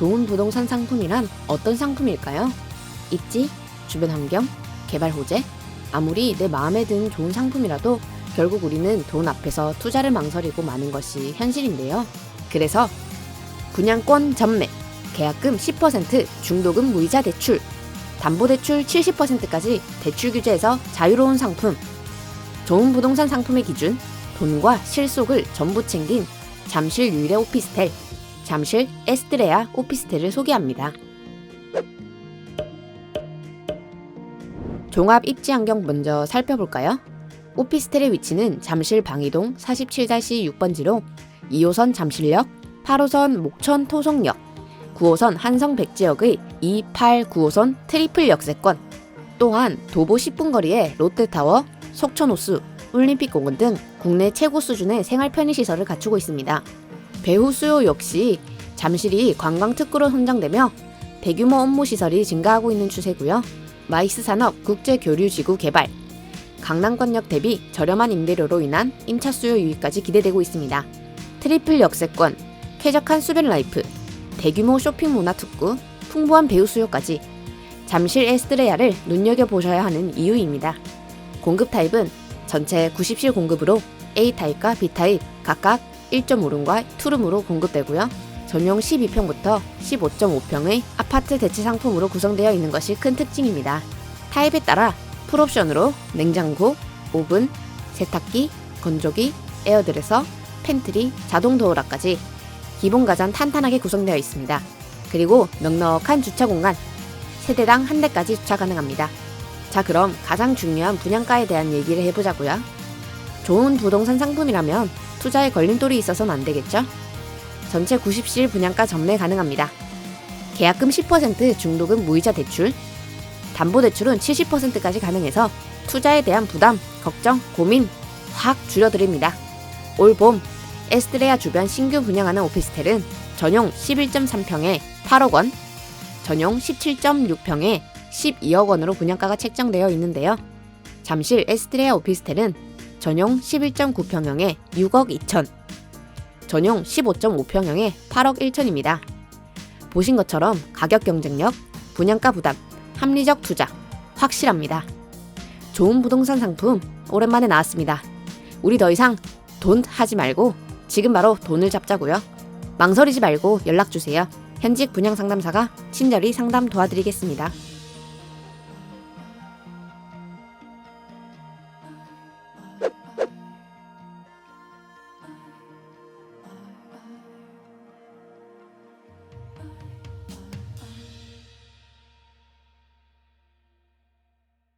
좋은 부동산 상품이란 어떤 상품일까요? 입지, 주변 환경, 개발 호재? 아무리 내 마음에 든 좋은 상품이라도 결국 우리는 돈 앞에서 투자를 망설이고 마는 것이 현실인데요. 그래서 분양권 전매, 계약금 10%, 중도금 무이자 대출, 담보대출 70%까지 대출 규제에서 자유로운 상품, 좋은 부동산 상품의 기준, 돈과 실속을 전부 챙긴 잠실 유일의 오피스텔, 잠실 에스트레아 오피스텔을 소개합니다. 종합 입지 환경 먼저 살펴볼까요? 오피스텔의 위치는 잠실 방이동 47-6번지로 2호선 잠실역, 8호선 목천 토속역, 9호선 한성 백지역의 2, 8, 9호선 트리플 역세권, 또한 도보 10분 거리에 롯데타워, 속초노수, 올림픽공원 등 국내 최고 수준의 생활 편의시설을 갖추고 있습니다. 배후 수요 역시 잠실이 관광 특구로 선정되며 대규모 업무 시설이 증가하고 있는 추세고요. 마이스 산업 국제 교류 지구 개발, 강남권역 대비 저렴한 임대료로 인한 임차 수요 유입까지 기대되고 있습니다. 트리플 역세권, 쾌적한 수변 라이프, 대규모 쇼핑 문화 특구, 풍부한 배우 수요까지 잠실 에스트레아를 눈여겨보셔야 하는 이유입니다. 공급 타입은 전체 90실 공급으로 A타입과 B타입 각각 1.5룸과 2룸으로 공급되고요. 전용 12평부터 15.5평의 아파트 대체 상품으로 구성되어 있는 것이 큰 특징입니다. 타입에 따라 풀옵션으로 냉장고, 오븐, 세탁기, 건조기, 에어드레서, 팬트리, 자동 도어락까지 기본 가전 탄탄하게 구성되어 있습니다. 그리고 넉넉한 주차 공간, 세대당 한 대까지 주차 가능합니다. 자, 그럼 가장 중요한 분양가에 대한 얘기를 해보자고요. 좋은 부동산 상품이라면 투자에 걸림돌이 있어서는 안 되겠죠? 전체 90실 분양가 전매 가능합니다. 계약금 10% 중도금 무이자 대출, 담보대출은 70%까지 가능해서 투자에 대한 부담, 걱정, 고민 확 줄여드립니다. 올 봄 에스트레아 주변 신규 분양하는 오피스텔은 전용 11.3평에 8억 원, 전용 17.6평에 12억 원으로 분양가가 책정되어 있는데요. 잠실 에스트레아 오피스텔은 전용 11.9평형에 6억 2천, 전용 15.5평형에 8억 1천입니다. 보신 것처럼 가격 경쟁력, 분양가 부담, 합리적 투자, 확실합니다. 좋은 부동산 상품 오랜만에 나왔습니다. 우리 더 이상 돈 하지 말고 지금 바로 돈을 잡자고요. 망설이지 말고 연락 주세요. 현직 분양 상담사가 친절히 상담 도와드리겠습니다.